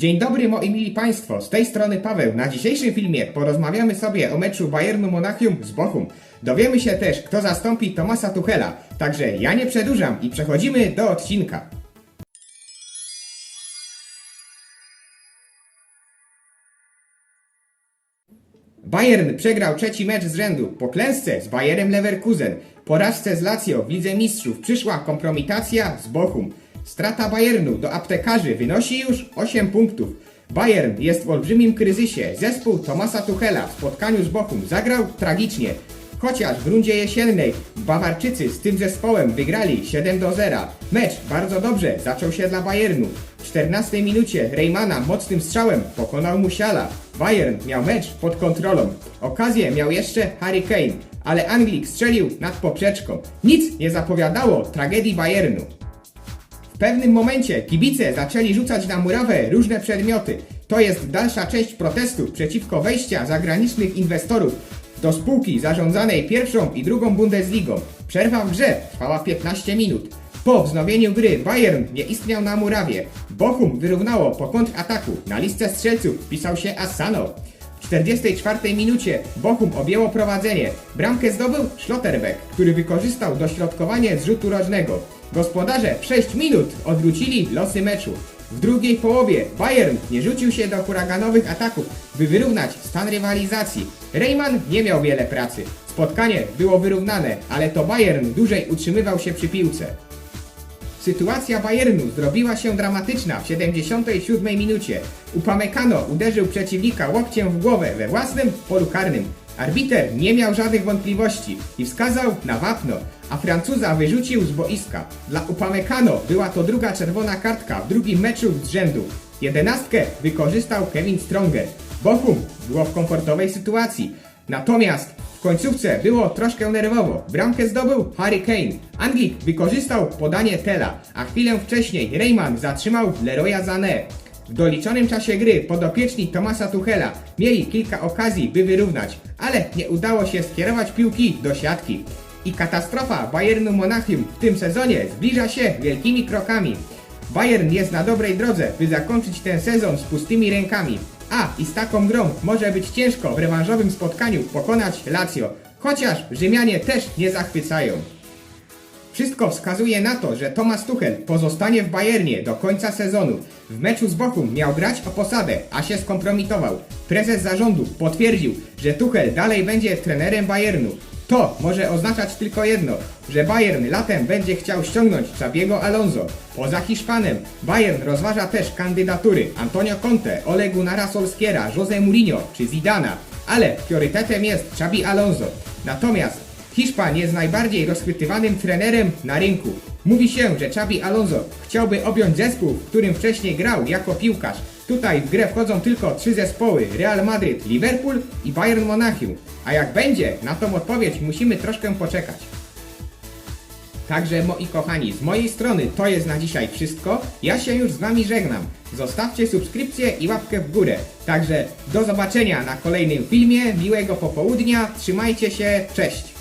Dzień dobry moi mili Państwo, z tej strony Paweł. Na dzisiejszym filmie porozmawiamy sobie o meczu Bayernu Monachium z Bochum. Dowiemy się też, kto zastąpi Tomasa Tuchela. Także ja nie przedłużam i przechodzimy do odcinka. Bayern przegrał trzeci mecz z rzędu. Po klęsce z Bayerem Leverkusen, porażce z Lazio w Lidze Mistrzów przyszła kompromitacja z Bochum. Strata Bayernu do aptekarzy wynosi już 8 punktów. Bayern jest w olbrzymim kryzysie. Zespół Tomasa Tuchela w spotkaniu z Bochum zagrał tragicznie. Chociaż w rundzie jesiennej Bawarczycy z tym zespołem wygrali 7 do 0. Mecz bardzo dobrze zaczął się dla Bayernu. W 14 minucie Reymana mocnym strzałem pokonał Musiala. Bayern miał mecz pod kontrolą. Okazję miał jeszcze Harry Kane, ale Anglik strzelił nad poprzeczką. Nic nie zapowiadało tragedii Bayernu. Pewnym momencie kibice zaczęli rzucać na murawę różne przedmioty. To jest dalsza część protestu przeciwko wejścia zagranicznych inwestorów do spółki zarządzanej pierwszą i drugą Bundesligą. Przerwa w grze trwała 15 minut. Po wznowieniu gry Bayern nie istniał na murawie. Bochum wyrównało po kontrataku. Na listę strzelców wpisał się Asano. W 44 minucie Bochum objęło prowadzenie. Bramkę zdobył Schlotterbeck, który wykorzystał dośrodkowanie z rzutu rożnego. Gospodarze w 6 minut odwrócili losy meczu. W drugiej połowie Bayern nie rzucił się do huraganowych ataków, by wyrównać stan rywalizacji. Reyman nie miał wiele pracy. Spotkanie było wyrównane, ale to Bayern dłużej utrzymywał się przy piłce. Sytuacja Bayernu zrobiła się dramatyczna w 77 minucie. Upamecano uderzył przeciwnika łokciem w głowę we własnym polu karnym. Arbiter nie miał żadnych wątpliwości i wskazał na wapno, a Francuza wyrzucił z boiska. Dla Upamecano była to druga czerwona kartka w drugim meczu z rzędu. Jedenastkę wykorzystał Kevin Stronger. Bochum było w komfortowej sytuacji. Natomiast w końcówce było troszkę nerwowo. Bramkę zdobył Harry Kane. Anglik wykorzystał podanie Tela, a chwilę wcześniej Reyman zatrzymał Leroya Sané. W doliczonym czasie gry podopieczni Tomasa Tuchela mieli kilka okazji, by wyrównać, ale nie udało się skierować piłki do siatki. I katastrofa Bayernu Monachium w tym sezonie zbliża się wielkimi krokami. Bayern jest na dobrej drodze, by zakończyć ten sezon z pustymi rękami. A i z taką grą może być ciężko w rewanżowym spotkaniu pokonać Lazio, chociaż Rzymianie też nie zachwycają. Wszystko wskazuje na to, że Thomas Tuchel pozostanie w Bayernie do końca sezonu. W meczu z Bochum miał grać o posadę, a się skompromitował. Prezes zarządu potwierdził, że Tuchel dalej będzie trenerem Bayernu. To może oznaczać tylko jedno, że Bayern latem będzie chciał ściągnąć Xabiego Alonso. Poza Hiszpanem, Bayern rozważa też kandydatury Antonio Conte, Ole Gunnara Solskiera, Jose Mourinho czy Zidana, ale priorytetem jest Xabi Alonso. Natomiast Hiszpan jest najbardziej rozchwytywanym trenerem na rynku. Mówi się, że Xabi Alonso chciałby objąć zespół, w którym wcześniej grał jako piłkarz. Tutaj w grę wchodzą tylko trzy zespoły: Real Madryt, Liverpool i Bayern Monachium. A jak będzie, na tą odpowiedź musimy troszkę poczekać. Także moi kochani, z mojej strony to jest na dzisiaj wszystko. Ja się już z wami żegnam. Zostawcie subskrypcję i łapkę w górę. Także do zobaczenia na kolejnym filmie. Miłego popołudnia. Trzymajcie się. Cześć.